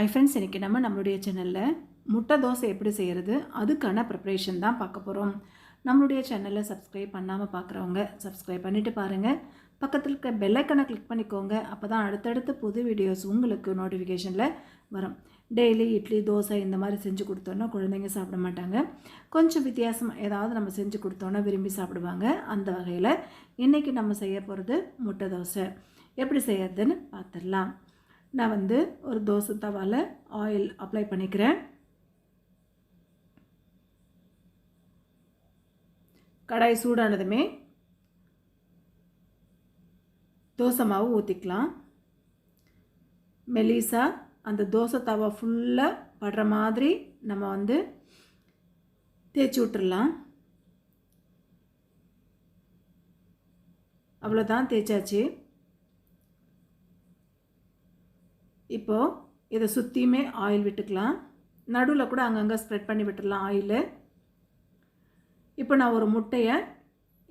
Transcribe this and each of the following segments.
ஐ friends இன்றைக்கி நம்ம நம்மளுடைய சேனலில் முட்டை தோசை எப்படி செய்கிறது அதுக்கான ப்ரிப்ரேஷன் தான் பார்க்க போகிறோம் நம்மளுடைய சேனலை சப்ஸ்கிரைப் பண்ணாமல் பார்க்குறவங்க சப்ஸ்கிரைப் பண்ணிவிட்டு பாருங்கள் பக்கத்தில் இருக்க பெல்லைக்கனை கிளிக் பண்ணிக்கோங்க. அப்போ தான் அடுத்தடுத்து புது வீடியோஸ் உங்களுக்கு நோட்டிஃபிகேஷனில் வரும். டெய்லி இட்லி தோசை இந்த மாதிரி செஞ்சு கொடுத்தோன்னா குழந்தைங்க சாப்பிட மாட்டாங்க. கொஞ்சம் வித்தியாசம் ஏதாவது நம்ம செஞ்சு கொடுத்தோன்னா விரும்பி சாப்பிடுவாங்க. அந்த வகையில் இன்றைக்கி நம்ம செய்ய போகிறது முட்டை தோசை. எப்படி செய்யறதுன்னு பார்த்துடலாம். நான் வந்து ஒரு தோசை தவாவில் ஆயில் அப்ளை பண்ணிக்கிறேன். கடாய் சூடானதுமே தோசை மாவு ஊற்றிக்கலாம் மெலிசா அந்த தோசை தவா ஃபுல்லாக படுற மாதிரி நம்ம வந்து தேய்ச்சி விட்டுறலாம். அவ்வளோதான் தேய்ச்சாச்சு. இப்போது இதை சுற்றியுமே ஆயில் விட்டுக்கலாம். நடுவில் கூட அங்கங்கே ஸ்ப்ரெட் பண்ணி விட்டுடலாம் ஆயிலு இப்போ நான் ஒரு முட்டையை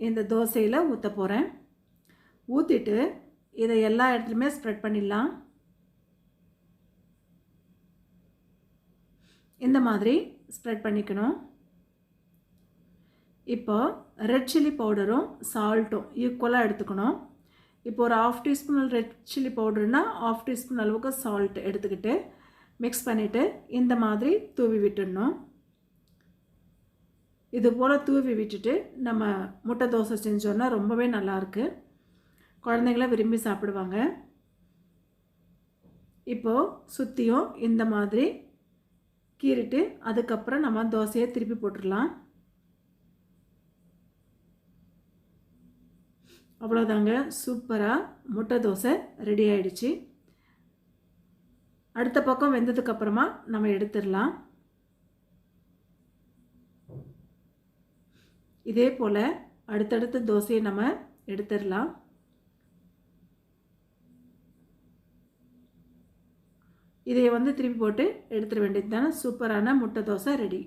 இந்த தோசையில் ஊற்ற போகிறேன் ஊற்றிட்டு இதை எல்லா இடத்துலையுமே ஸ்ப்ரெட் பண்ணிடலாம். இந்த மாதிரி ஸ்ப்ரெட் பண்ணிக்கணும். இப்போ ரெட் சில்லி பவுடரும் சால்ட்டும் ஈக்குவலாக எடுத்துக்கணும். இப்போ ஒரு ஆஃப் டீஸ்பூன் ரெட் சில்லி பவுடர்னா ஆஃப் டீஸ்பூன் அளவுக்கு சால்ட் எடுத்துக்கிட்டு மிக்ஸ் பண்ணிவிட்டு இந்த மாதிரி தூவி விட்டுடணும். இது போல் தூவி விட்டுட்டு நம்ம முட்டை தோசை செஞ்சோன்னா ரொம்பவே நல்லாயிருக்கு குழந்தைங்களாம் விரும்பி சாப்பிடுவாங்க. இப்போது சுற்றியும் இந்த மாதிரி கீறிட்டு அதுக்கப்புறம் நம்ம தோசையை திருப்பி போட்டுடலாம். அவ்வளோதாங்க சூப்பராக முட்டை தோசை ரெடி ஆகிடுச்சு அடுத்த பக்கம் வெந்ததுக்கப்புறமா நம்ம எடுத்துடலாம். இதே போல் அடுத்தடுத்த தோசையை நம்ம எடுத்துடலாம். இதை வந்து திருப்பி போட்டு எடுத்துட வேண்டியது தானே சூப்பரான முட்டை தோசை ரெடி